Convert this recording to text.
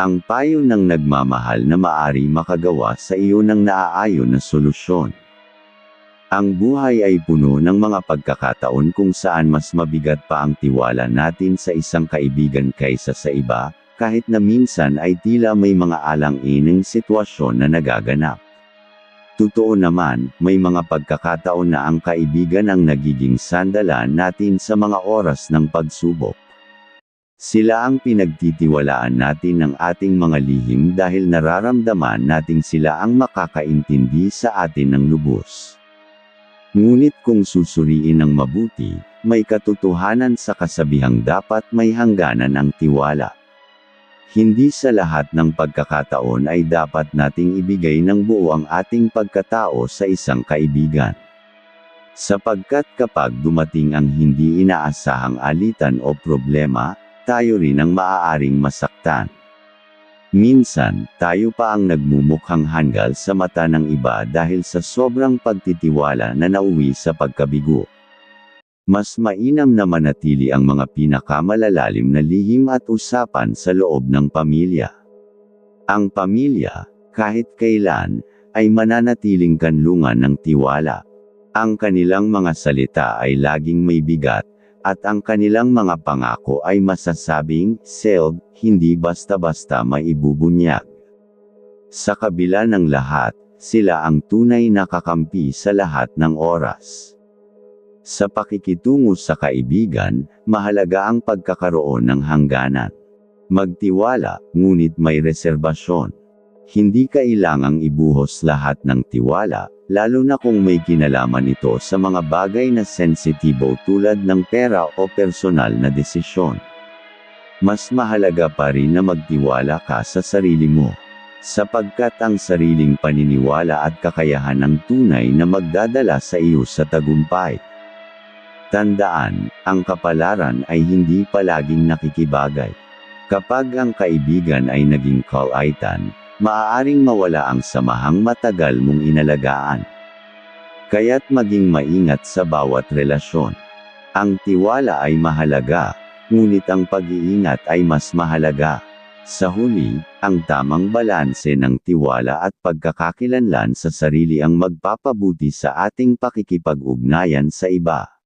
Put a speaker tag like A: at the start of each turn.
A: Ang payo ng nagmamahal na maari makagawa sa iyo ng naaayon na solusyon. Ang buhay ay puno ng mga pagkakataon kung saan mas mabigat pa ang tiwala natin sa isang kaibigan kaysa sa iba, kahit na minsan ay tila may mga alang-ining sitwasyon na nagaganap. Totoo naman, may mga pagkakataon na ang kaibigan ang nagiging sandalan natin sa mga oras ng pagsubok. Sila ang pinagtitiwalaan natin ng ating mga lihim dahil nararamdaman nating sila ang makakaintindi sa atin ng lubos. Ngunit kung susuriin ng mabuti, may katotohanan sa kasabihang dapat may hangganan ang tiwala. Hindi sa lahat ng pagkakataon ay dapat nating ibigay ng buo ang ating pagkatao sa isang kaibigan. Sapagkat kapag dumating ang hindi inaasahang alitan o problema, tayo rin ang maaaring masaktan. Minsan, tayo pa ang nagmumukhang hanggal sa mata ng iba dahil sa sobrang pagtitiwala na nauwi sa pagkabigo. Mas mainam na manatili ang mga pinakamalalalim na lihim at usapan sa loob ng pamilya. Ang pamilya, kahit kailan, ay mananatiling kanlungan ng tiwala. Ang kanilang mga salita ay laging may bigat, at ang kanilang mga pangako ay masasabing, sealed, hindi basta-basta maibubunyag. Sa kabila ng lahat, sila ang tunay na kakampi sa lahat ng oras. Sa pakikitungo sa kaibigan, mahalaga ang pagkakaroon ng hangganan. Magtiwala, ngunit may reserbasyon. Hindi kailangang ibuhos lahat ng tiwala, lalo na kung may kinalaman ito sa mga bagay na sensitibo tulad ng pera o personal na desisyon. Mas mahalaga pa rin na magtiwala ka sa sarili mo. Sapagkat ang sariling paniniwala at kakayahan ang tunay na magdadala sa iyo sa tagumpay. Tandaan, ang kapalaran ay hindi palaging nakikibagay. Kapag ang kaibigan ay naging kalaitan, maaaring mawala ang samahang matagal mong inalagaan. Kaya't maging maingat sa bawat relasyon. Ang tiwala ay mahalaga, ngunit ang pag-iingat ay mas mahalaga. Sa huli, ang tamang balanse ng tiwala at pagkakakilanlan sa sarili ang magpapabuti sa ating pakikipag-ugnayan sa iba.